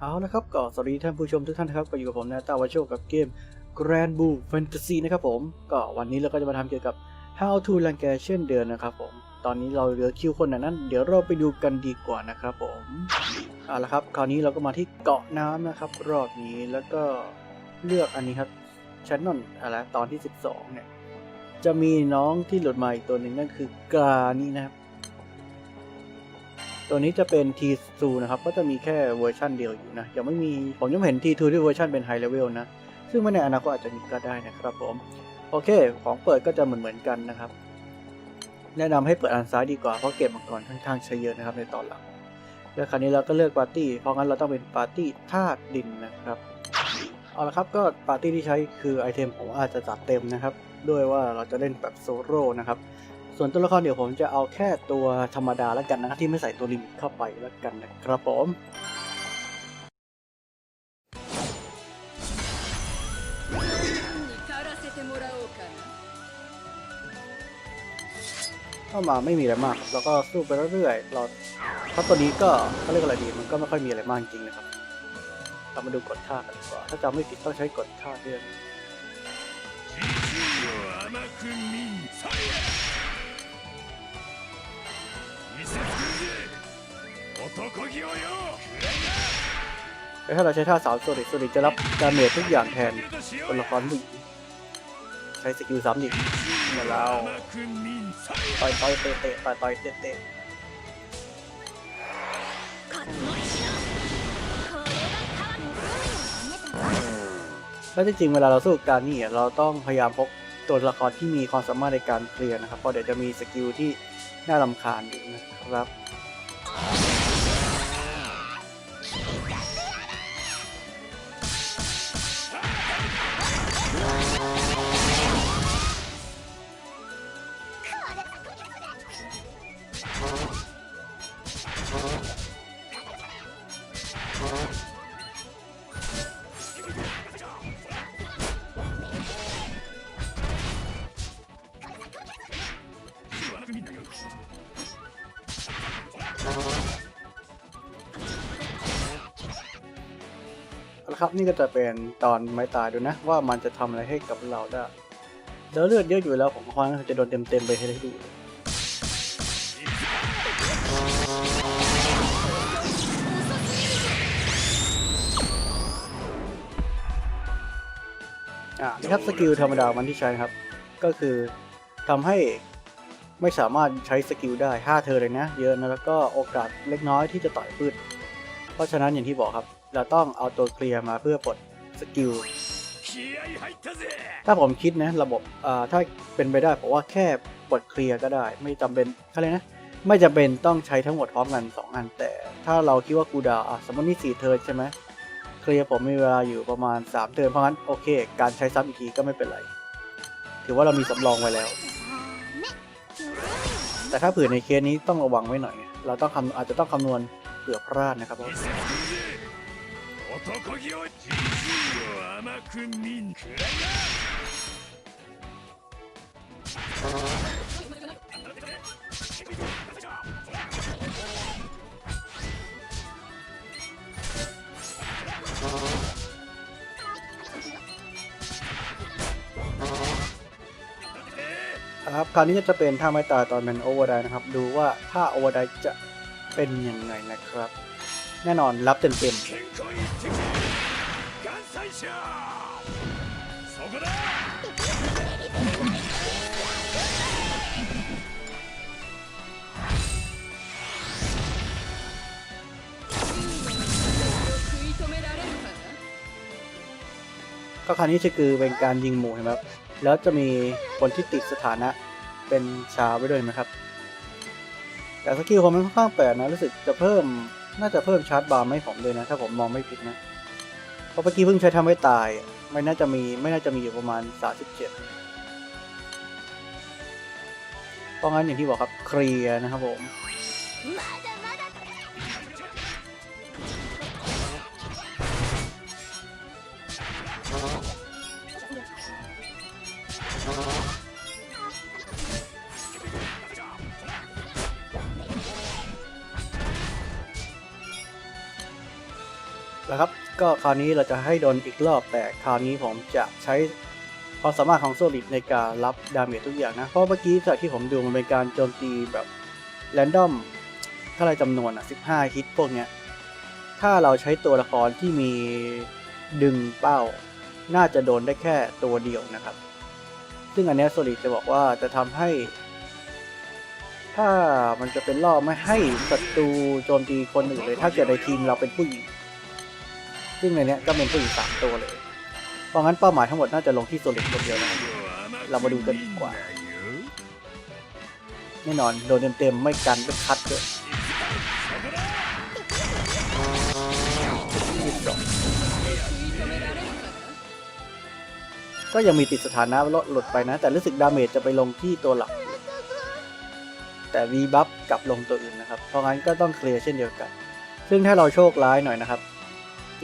เอาละครับก็สวัสดีท่านผู้ชมทุกท่านนะครับก็อยู่กับผมนะตาวาโชกับเกม Grand Blue Fantasy นะครับผมก็วันนี้เราก็จะมาทำเกี่ยวกับ How to รังแกเช่นเดิมนนะครับผมตอนนี้เราเหลือคิวคนนั้น เดี๋ยวเราไปดูกันดีกว่านะครับผมเอาละครับคราวนี้เราก็มาที่เกาะน้ำนะครับ รอบนี้แล้วก็เลือกอันนี้ครับชันนนอะไรตอนที่ 12เนี่ยจะมีน้องที่หลุดมาอีกตัวหนึ่งนั่นคือกานี่นะครับ ตัวนี้จะเป็น T2 นะครับ ก็จะมีแค่เวอร์ชันเดียวอยู่นะ ยังไม่มี ผมยังเห็น T2 ที่เวอร์ชันเป็น High Level นะ ซึ่งไม่ในอนาคตอาจจะมีก็ได้นะครับผม โอเค ของเปิดก็จะเหมือนเหมือนกันนะครับ แนะนำให้เปิดอันซ้ายดีกว่า เพราะเก็บมังกรค่อนข้างใช้เยอะนะครับในตอนหลัง แล้วคราวนี้เราก็เลือกปาร์ตี้ เพราะงั้นเราต้องเป็นปาร์ตี้ธาตุดินนะครับ เอาละครับก็ปาร์ตี้ที่ใช้คือไอเทมผมอาจจะจัดเต็มนะครับ ด้วยว่าเราจะเล่นแบบโซโล่นะครับ ส่วนตัวละครเดี๋ยวผมจะเอาแค่ตัวธรรมดาแล้วกันนะที่ไม่ใส่ตัวลิมิตเข้าไปแล้วกันนะครับผมเข้ามาไม่มีอะไรมาก แล้วก็สู้ไปเรื่อยๆเราเพราะตัวนี้ก็เขาเรียกอะไรดีมันก็ไม่ค่อยมีอะไรมากจริงนะครับเรามาดูกดท่ากันดีกว่า ถ้าจำไม่ผิดต้องใช้กดท่าเรื่อง ถ้าเราใช้ท่าสามโซนิกโซนิจะรับดาเมจทุกอย่างแทนคนละครหนึ่งใช้สกิลซ้ำอีกมาแล้วต่อยต่อยเตะเตะต่อยต่อยเตะเตะแล้วจริงๆเวลาเราสู้การนี่เราต้องพยายามพกตัวละครที่มีความสามารถในการเคลียร์นะครับเพราะเดี๋ยวจะมีสกิลที่น่าลำคาญอยู่นะครับ เอาละครับนี่ก็จะเป็นตอนไม้ตายดูนะ ว่ามันจะทำอะไรให้กับเราได้แล้วเลือดเยอะอยู่แล้วผมควรจะโดนเต็มๆไปให้ได้ดูอ่านี่ครับสกิลธรรมดามันที่ใช้ครับ ก็คือทำให้ไม่สามารถใช้สกิลได้5เธอเลยนะ เยอะนะแล้วก็โอกาสเล็กน้อยที่จะต่อยพืชเพราะฉะนั้นอย่างที่บอกครับ เราต้องเอาตัวเคลียร์มาเพื่อปลดสกิลถ้าผมคิดนะระบบถ้าเป็นไปได้ผมว่าแค่ปลดเคลียร์ก็ได้ ไม่จำเป็นอะไรนะไม่จำเป็นต้องใช้ทั้งหมดพร้อมกัน 2 อัน แต่ถ้าเราคิดว่ากูดาสมมตินี่สี่เทิร์นใช่ไหมเคลียร์ผมมีเวลาอยู่ประมาณ 3 เทิร์นเพราะงั้นโอเค การใช้ซ้ำอีกทีก็ไม่เป็นไร ถือว่าเรามีสำรองไว้แล้ว แต่ถ้าผื่นในเคสนี้ต้องระวังไว้หน่อย เราต้องคำอาจจะต้องคำนวณเผื่อพลาดนะครับผม 男気をじじいを甘く見んくらいな ครับคราวนี้ก็จะเป็นท่าไม้ตายตอนเป็นโอเวอร์ไดนะครับ ดูว่าถ้าโอเวอร์ไดจะเป็นยังไงนะครับ แน่นอนรับเต็มๆก็คราวนี้จะคือเป็นการยิงหมูเห็นไหมครับ แล้วจะมีคนที่ติดสถานะเป็นชาวไปด้วยไหมครับ แต่สกิลของมันค่อนข้างแปลกนะรู้สึกจะเพิ่ม น่าจะเพิ่มชาร์จบาร์ให้ผมเลยนะ ถ้าผมมองไม่ผิดนะ เพราะเมื่อกี้เพิ่งใช้ทำให้ตาย ไม่น่าจะมีไม่น่าจะมีอยู่ประมาณ 37เพราะงั้นอย่างที่บอกครับเคลียร์นะครับผม คแล้วครับ ก็คราวนี้เราจะให้โดนอีกรอบ แต่คราวนี้ผมจะใช้ความสามารถของโซลิดในการรับดาเมจทุกอย่างนะ เพราะเมื่อกี้จากที่ผมดูมันเป็นการโจมตีแบบแรนดอมเท่าไรจำนวนอะ 15 ฮิตพวกเนี้ย ถ้าเราใช้ตัวละครที่มีดึงเป้า น่าจะโดนได้แค่ตัวเดียวนะครับ ซึ่งอันนี้โซลิดจะบอกว่าจะทำให้ ถ้ามันจะเป็นล่อไม่ให้ศัตรูโจมตีคนอื่นเลย ถ้าเกิดในทีมเราเป็นผู้หญิงึ่งในนี้ก็เป็นผู้หญิงสามตัวเลย เพราะงั้นเป้าหมายทั้งหมดน่าจะลงที่โซลิตคนเดียวนะเรามาดูกันดีกว่าแน่นอนโดนเต็มๆไม่กันไม่คัดเลยก็ยังมีติดสถานะลดหลุดไปนะ แต่รู้สึกดาเมจจะไปลงที่ตัวหลัก แต่วีบัฟกลับลงตัวอื่นนะครับ เพราะงั้นก็ต้องเคลียร์เช่นเดียวกัน ซึ่งถ้าเราโชคร้ายหน่อยนะครับ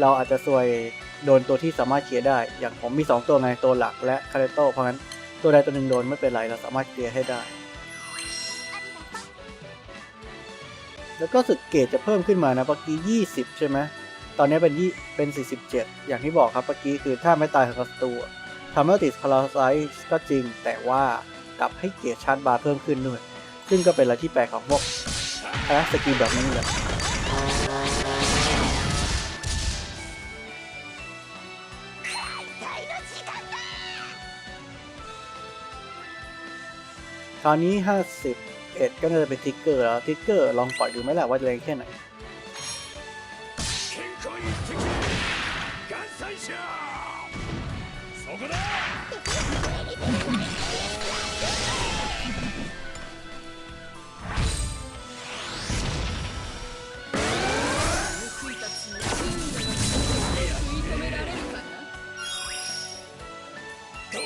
เราอาจจะซวยโดนตัวที่สามารถเคลียร์ได้ อย่างผมมี 2 ตัวไงตัวหลักและคาเรโตเพราะงั้นตัวใดตัวหนึ่งโดนไม่เป็นไรเราสามารถเคลียร์ให้ได้ แล้วก็สึกเกตจะเพิ่มขึ้นมานะเมื่อกี้ 20 ใช่ไหมตอนนี้เป็นยี่เป็น 47 อย่างที่บอกครับเมื่อกี้คือถ้าไม่ตายกับศัตรูทำให้ติดพาราไซส์ก็จริง แต่ว่ากลับให้เกียรติชาร์จบาร์เพิ่มขึ้นด้วย ซึ่งก็เป็นอะไรที่แปลกของพวกแอสกิลแบบนี้แหละ คราวนี้ 51 ก็น่าจะเป็นทิกเกอร์แล้ว ทิกเกอร์ลองปล่อยดูไหมล่ะว่าจะแรงแค่ไหน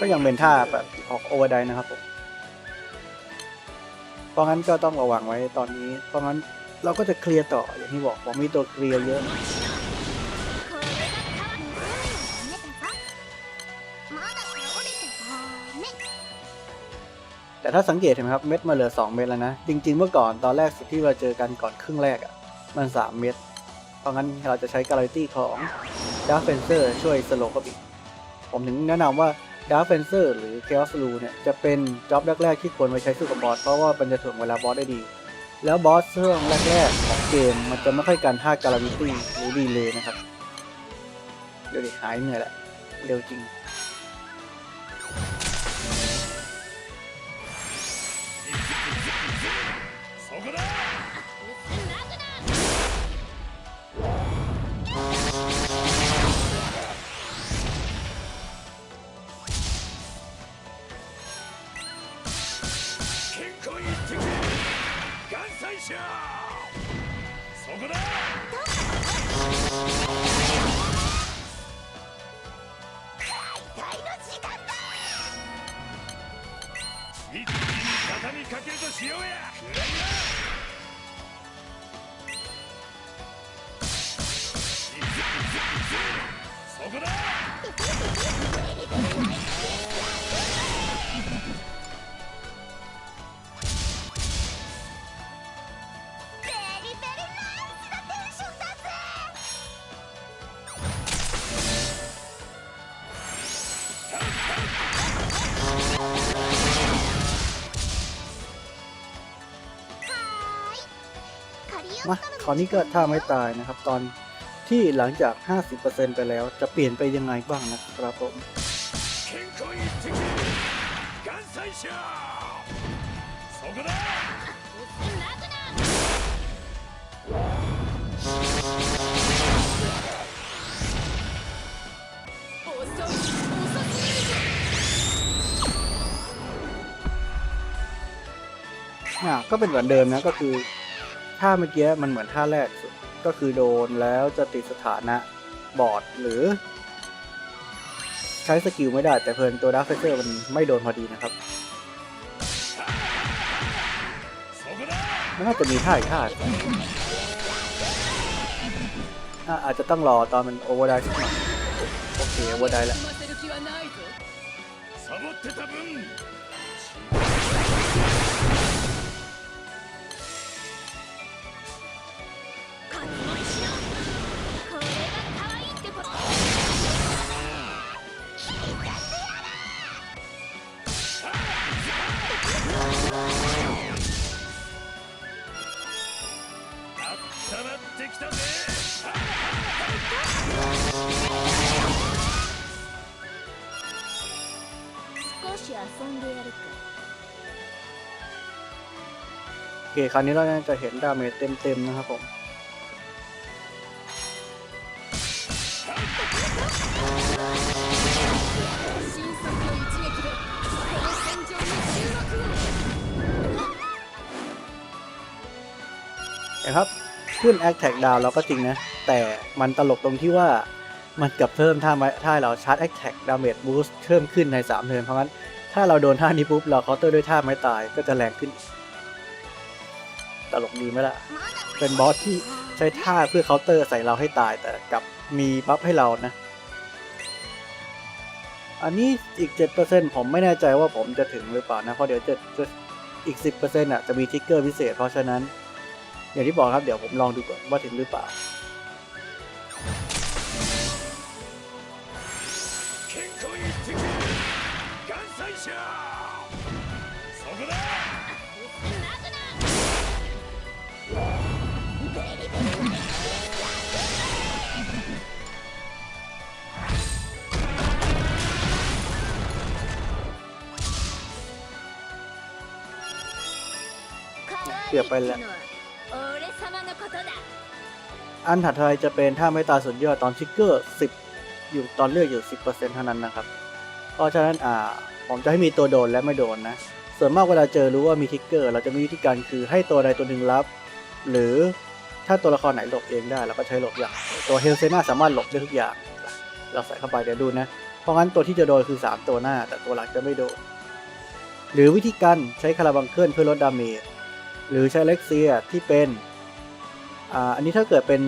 ก็ยังเป็นท่าแบบออกโอเวอร์ได้นะครับผม เพราะงั้นก็ต้องระวังไว้ตอนนี้ เพราะงั้นเราก็จะเคลียร์ต่ออย่างที่บอกผมมีตัวเคลียร์เยอะแต่ถ้าสังเกตเห็นไหมครับเม็ดมาเหลือ 2 เม็ดแล้วนะ จริง ๆ เมื่อก่อนตอนแรกสุดที่เราเจอกันก่อนครึ่งแรกอะ่ะมัน 3 เม็ดเพราะงั้นเราจะใช้การ a ตี้ของดาร์เฟนเซอร์ช่วยสโลกับอีก ผมถึงแนะนำว่า ดาร์ฟเฟนเซอร์หรือเคอสลูเนี่ยจะเป็นจ็อบแรกๆที่ควรไปใช้สู้กับบอสเพราะว่ามันจะถ่วงเวลาบอสได้ดี แล้วบอสช่วงแรกๆของเกมมันจะไม่ค่อยการท่าการ a ตี้หรือดีเลยนะครับ เดี๋ยวดิหายเหนื่อยแหละเร็วจริง Show! มาคราวนี้ก็ถ้าไม่ตายนะครับ ตอนที่หลังจาก 50%ไปแล้วจะเปลี่ยนไปยังไงบ้างนะครับผมอ่าก็เป็นเหมือนเดิมนะก็คือ ท่าเมื่อกี้มันเหมือนท่าแรกสุดก็คือโดนแล้วจะติดสถานะบอดหรือ ใช้สกิลไม่ได้แต่เพลินตัวดักเฟเซอร์มันไม่โดนพอดีนะครับน่าจะมีท่าอีกท่าอาจจะต้องรอตอนมันโอเวอร์ได้สักหน่อยโอเคโอเวอร์ได้แล้ว คคราวนี้เราจะเห็นดาเมจเต็มๆนะครับผมเห็นครับขึ้นแอคแท็กดาวเราก็จริงนะ แต่มันตลกตรงที่ว่ามันกับเพิ่มท่าไม้ท่าเราชาร์จแอคแท็กดาเมจบูสต์เพิ่มขึ้นใน 3 เทิร์นเพราะงั้น ถ้าเราโดนท่านี้ปุ๊บเราเคาน์เตอร์ด้วยท่าไม้ตายก็จะแรงขึ้น ตลกดีไหมล่ะ เป็นบอสที่ใช้ท่าเพื่อเคาน์เตอร์ใส่เราให้ตายแต่กลับมีบัฟให้เรานะ อันนี้อีก 7%ผมไม่แน่ใจว่าผมจะถึงหรือเปล่านะ เพราะเดี๋ยวจะจะอีก 10%อะจะมีทิกเกอร์พิเศษ เพราะฉะนั้น อย่างที่บอกครับเดี๋ยวผมลองดูก่อนว่าถึงหรือเปล่า กือบไปแล้ว อันถัดไปจะเป็นถ้าไม่ตาสุดยอดตอนชิกเกอร์10อยู่ตอนเลือกอยู่10%เท่านั้นนะครับ เพราะฉะนั้นอ่าผมจะให้มีตัวโดนและไม่โดนนะ ส่วนมากเวลาเจอรู้ว่ามีทิกเกอร์เราจะมีวิธีการคือให้ตัวใดตัวหนึ่งรับ หรือถ้าตัวละครไหนหลบเองได้เราก็ใช้หลบอย่าง ตัวเฮลเซนาสามารถหลบได้ทุกอย่าง เราใส่เข้าไปเดี๋ยวดูนะ เพราะงั้นตัวที่จะโดนคือ 3 ตัวหน้า แต่ตัวหลักจะไม่โดน หรือวิธีการใช้คาราบังเคลื่อนเพื่อลดดาเมจ หรือใช้เล็กเซียที่เป็นอ่าอันนี้ถ้าเกิดเป็น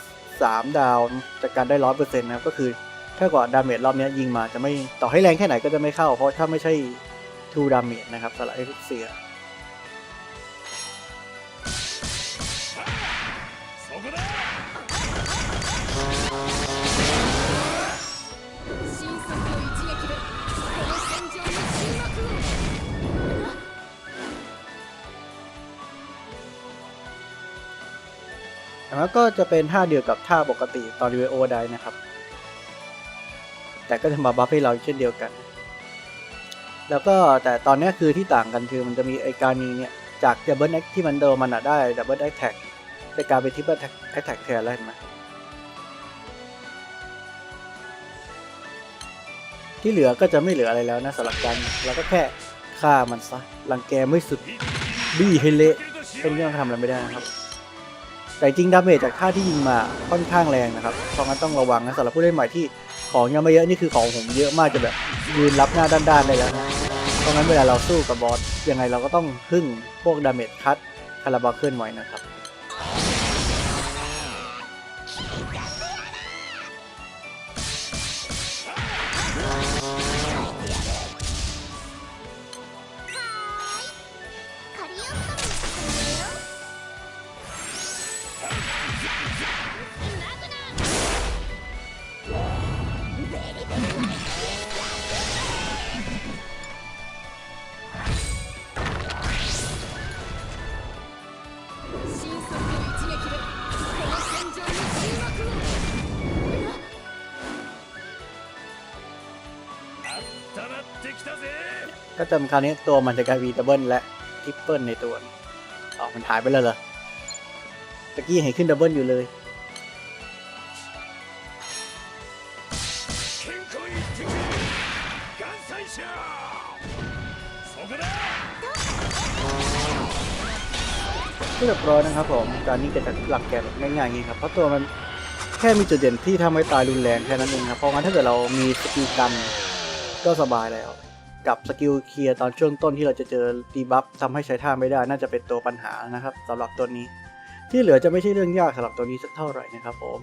3 ดาวจากการได้ร้อยเปอร์เซ็นต์นะครับก็คือถ้ากว่าดาเมจรอบนี้ยยิงมาจะไม่ต่อให้แรงแค่ไหนก็จะไม่เข้า เพราะถ้าไม่ใช่ทูดาเมจนะครับสำหรับเอ็กเซีย แล้วก็จะเป็นท่าเดียวกับท่าปกติตอนรีเวโอได้นะครับ แต่ก็จะมาบัฟให้เราเช่นเดียวกัน แล้วก็แต่ตอนนี้คือที่ต่างกันคือมันจะมีไอการนี้เนี่ย จากดับเบิลแอคที่มันเดิมมันอะได้ดับเบิลแอคแท็กแต่กลายเป็นทิปเปิลแอคแท็กแทนแล้วเห็นไหมที่เหลือก็จะไม่เหลืออะไรแล้วนะสำหรับการเราก็แค่ฆ่ามันซะรังแกไม่สุดบี้ให้เละเป็นเรื่องทำอะไรไม่ได้นะครับ แต่จริงดาเมจจากท่าที่ยิงมาค่อนข้างแรงนะครับเพราะงั้นต้องระวังนะสำหรับผู้เล่นใหม่ที่ของยังไม่เยอะนี่คือของผมเยอะมากจะแบบยืนรับหน้าด้านๆได้แล้วนะเพราะงั้นเวลาเราสู้กับบอสยังไงเราก็ต้องพึ่งพวกดาเมจคัตคาราบาเคลนไว้นะครับ ก็จนคราวนี้ตัวมันจะกลายเป็นดับเบิลและทริปเปิลในตัวออกมันหายไปแล้วเหรอตะกี้เห็นขึ้นดับเบิลอยู่เลยก็เรียบร้อยนะครับผมการนี้กิจะหลักแกนง่ายๆนี้ครับ เพราะตัวมันแค่มีจุดเด่นที่ทำให้ตายรุนแรงแค่นั้นเองครับ เพราะงั้นถ้าเกิดเรามีสกิลกันก็สบายแล้ว กับสกิลเคลียร์ตอนช่วงต้นที่เราจะเจอดีบัฟทำให้ใช้ท่าไม่ได้น่าจะเป็นตัวปัญหานะครับสำหรับตัวนี้ ที่เหลือจะไม่ใช่เรื่องยากสำหรับตัวนี้สักเท่าไหร่นะครับผม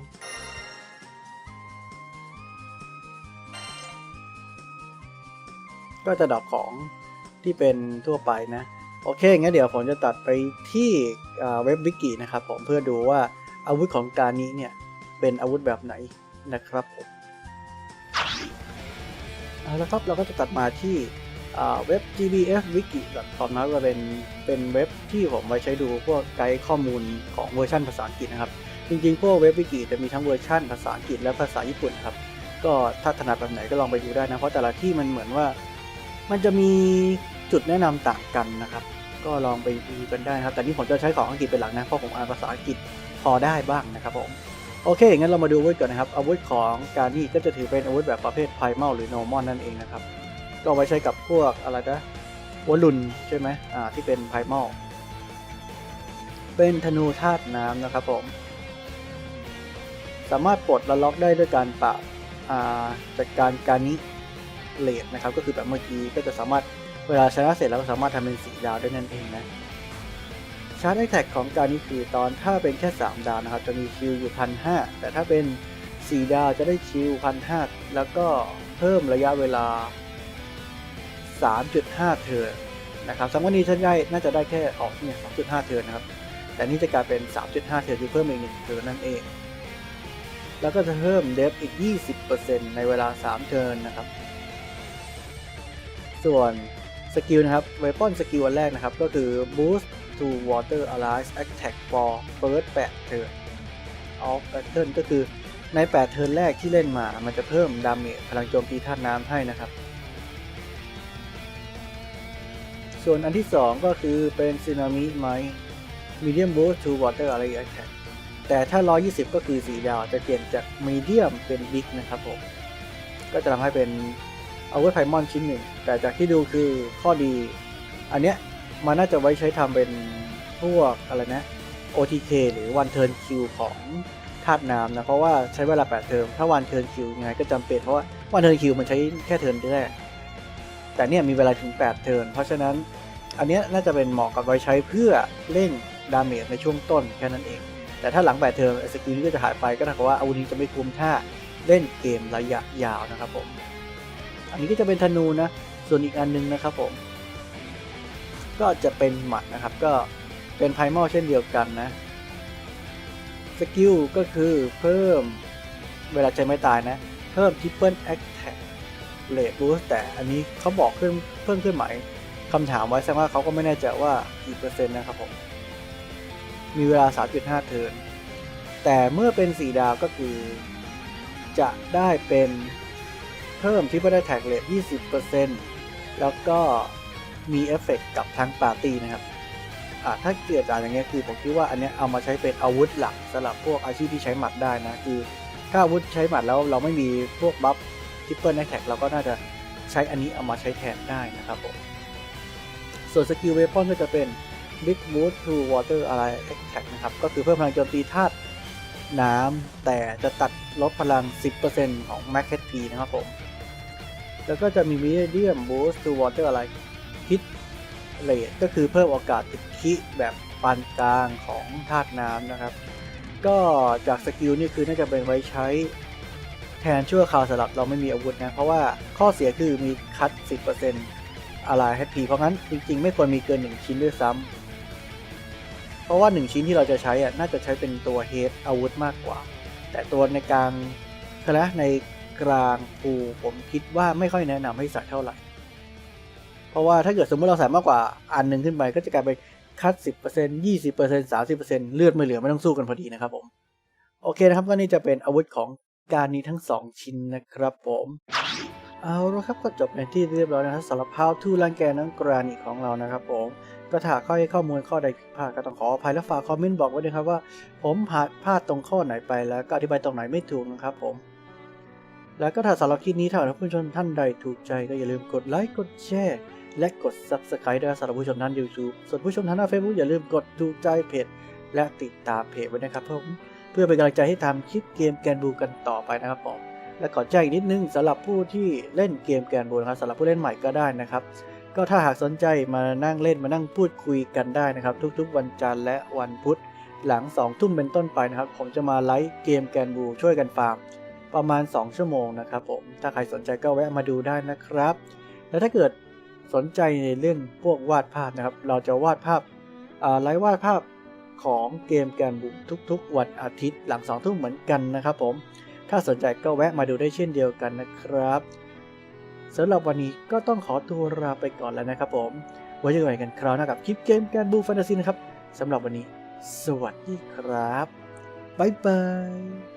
ก็จะดรอปของที่เป็นทั่วไปนะ โอเคงั้นเดี๋ยวผมจะตัดไปที่เว็บวิกินะครับผมเพื่อดูว่าอาวุธของการนี้เนี่ย เป็นอาวุธแบบไหนนะครับผม เอาละครับเราก็จะตัดมาที่เว็บ gbfwiki.com นะครับก็เป็นเป็นเว็บที่ผมไว้ใช้ดูพวกไกด์ข้อมูลของเวอร์ชันภาษาอังกฤษนะครับ จริงๆ พวกเว็บวิกิจะมีทั้งเวอร์ชั่นภาษาอังกฤษและภาษาญี่ปุ่นครับ ก็ถ้าถนัดแบบไหนก็ลองไปดูได้นะ เพราะแต่ละที่มันเหมือนว่า มันจะมีจุดแนะนำต่างกันนะครับ ก็ลองไปดูกันได้นะครับ แต่นี่ผมจะใช้ของอังกฤษเป็นหลักนะ เพราะผมอ่านภาษาอังกฤษพอได้บ้างนะครับผม โอเค งั้นเรามาดูอาวุธก่อนนะครับ อาวุธของการนี่ก็จะถือเป็นอาวุธแบบประเภทไพเมลหรือ normal นั่นเองนะครับ ก็เอาไว้ใช้กับพวกอะไรนะวอลลุนใช่ไหมอ่า ที่เป็นไพเมลเป็นธนูธาตุน้ำนะครับผม สามารถปลดและล็อกได้ด้วยการปรับอ่าจัดการการนี้เลดนะครับ ก็คือแบบเมื่อกี้ก็จะสามารถเวลาชนะเสร็จแล้วก็สามารถทำเป็นสีดาวได้นั่นเองนะาร์จไอแท็กของการนี้คือตอนถ้าเป็นแค่ 3 ดาวนะครับ จะมีคิวอยู่พันหแต่ถ้าเป็น 4 ดาวจะได้คิวพันหแล้วก็เพิ่มระยะเวลา 3.5 เทิร์นนะครับสังวันนี้ฉันได้น่าจะได้แค่ออกเนี่ย2.5 เทิร์นนะครับ แต่นี่จะกลายเป็น 3.5 เทิร์นคือเพิ่มอีก1เทิร์นนั่นเอง แล้วก็จะเพิ่มเดฟอีก 20%ในเวลา 3 เทิร์นนะครับ ส่วนสกิลนะครับเวปอนสกิลอันแรกนะครับ ก็คือ boost to water allies attack for first 8 turn of battle ก็คือใน 8 เทิร์นแรกที่เล่นมา มันจะเพิ่มดาเมจพลังโจมตีธาตุน้ำให้นะครับ ส่วนอันที่ 2 ก็คือเป็น tsunami mine medium boost to water ally attack แต่ถ้า 120 ก็คือ4ดาวจะเปลี่ยนจาก medium เป็น big นะครับผม ก็จะทำให้เป็นอาวุธไพมอนชิ้นหนึ่ง แต่จากที่ดูคือข้อดี อันเนี้ย มันน่าจะไว้ใช้ทำเป็นพวกอะไรนะ OTK หรือ one turn Q ของธาตุน้ำนะ เพราะว่าใช้เวลา8เทอมถ้า one turn Q ยังไงก็จำเป็นเพราะว่า one turn Q มันใช้แค่เทิร์นแรกแต่เนี่ยมีเวลาถึง 8 เทิร์นเพราะฉะนั้นอันเนี้ยน่าจะเป็นเหมาะกับไว้ใช้เพื่อเร่งดาเมจในช่วงต้นแค่นั้นเอง แต่ถ้าหลัง 8 เทิร์นไอ้สกิลนี้ก็จะหายไปก็เท่ากับว่าอาวุธนี้จะไม่คุ้มถ้าเล่นเกมระยะยาวนะครับผม อันนี้ก็จะเป็นธนูนะ ส่วนอีกอันนึงนะครับผม ก็จะเป็นหมัดนะครับ ก็เป็นไพมอลเช่นเดียวกันนะ สกิลก็คือเพิ่มเวลาใจไม่ตายนะ เพิ่ม Triple Attack Rate Boost แต่อันนี้เขาบอกขึ้นเพิ่มขึ้นหมายคำถามไว้แสดงว่าเขาก็ไม่แน่ใจว่ากี่เปอร์เซ็นต์นะครับผม มีเวลา 3.5 เทิร์น แต่เมื่อเป็น 4 ดาวก็คือ จะได้เป็นเพิ่ม Triple Attack Rate 20%แล้วก็ มีเอฟเฟกต์กับทั้งปาร์ตี้นะครับถ้าเกิดจากอย่างเงี้ยคือผมคิดว่าอันเนี้ยเอามาใช้เป็นอาวุธหลักสำหรับพวกอาชีพที่ใช้หมัดได้นะคือถ้าอาวุธใช้หมัดแล้วเราไม่มีพวกบัฟทิปเปิลแอคแท็กเราก็น่าจะใช้อันนี้เอามาใช้แทนได้นะครับผมส่วนสกิลเวพอนก็จะเป็น Big Boost to Water Ally Attack นะครับ ก็คือเพิ่มพลังโจมตีธาตุน้ำแต่จะตัดลดพลัง 10%ของ Max HP นะครับผม แล้วก็จะมี Medium Boost to Water Ally Hit เลทก็คือเพิ่มโอกาสติดคิแบบปานกลางของธาตุน้ำนะครับ ก็จากสกิลนี่คือน่าจะเป็นไว้ใช้แทนชั่วคราวสำหรับเราไม่มีอาวุธนะ เพราะว่าข้อเสียคือมีคัด 10%อะไรให้พีเพราะงั้นจริงๆ ไม่ควรมีเกิน 1 ชิ้นด้วยซ้ำเพราะว่า 1 ชิ้นที่เราจะใช้อะน่าจะใช้เป็นตัวเฮดอาวุธมากกว่า แต่ตัวในกลางคือนะในกลางปูผมคิดว่าไม่ค่อยแนะนำให้ใส่เท่าไหร่ เพราะว่าถ้าเกิดสมมติเราใส่มากกว่าอันหนึ่งขึ้นไป ก็จะกลายเป็นคัด 10% 20% 30%เลือดไม่เหลือไม่ต้องสู้กันพอดีนะครับผม โอเคนะครับก็นี่จะเป็นอาวุธของการนี้ทั้ง 2 ชิ้นนะครับผมเอาละครับก็จบในที่เรียบร้อยนะครับสำหรับ How to รังแกนังกรานิของเรานะครับผมก็ถ้าข้อข้อมูลข้อใดผิดพลาดก็ต้องขออภัยและฝากคอมเมนต์บอกไว้ด้วยครับว่า ผมพลาดพลาดตรงข้อไหนไปแล้วก็อธิบายตรงไหนไม่ถูกนะครับผม แล้วก็ถ้าสำหรับคลิปนี้ถ้าผู้ชมท่านใดถูกใจก็อย่าลืมกดไลค์กดแชร์ และกด Subscribe ด้วยสำหรับผู้ชมท่าน YouTube ส่วนผู้ชมท่านหน้า Facebook อย่าลืมกดถูกใจเพจ และติดตามเพจไว้นะครับผมเพื่อเป็นกำลังใจให้ทำคลิปเกมแกนบูกันต่อไปนะครับผมและขอแจ้งอีกนิดนึงสำหรับผู้ที่เล่นเกมแกนบูนะครับสำหรับผู้เล่นใหม่ก็ได้นะครับ ก็ถ้าหากสนใจมานั่งเล่นมานั่งพูดคุยกันได้นะครับ ทุกๆ วันจันทร์และวันพุธหลัง2ทุ่มเป็นต้นไปนะครับ ผมจะมาไลฟ์เกมแกนบูช่วยกันฟาร์มประมาณ 2 ชั่วโมงนะครับผมถ้าใครสนใจก็แวะมาดูได้นะครับ แล้วถ้าเกิด สนใจในเรื่องพวกวาดภาพนะครับ เราจะวาดภาพอ่าไลฟ์วาดภาพของเกมแกนบูทุกๆ วันอาทิตย์หลัง2ทุ่มเหมือนกันนะครับผม ถ้าสนใจก็แวะมาดูได้เช่นเดียวกันนะครับสำหรับวันนี้ก็ต้องขอตัวลาไปก่อนแล้วนะครับผมไว้เจอกันคราวหน้ากับคลิปเกมแกนบูแฟนตาซีนะครับสำหรับวันนี้ สวัสดีครับบ๊ายบาย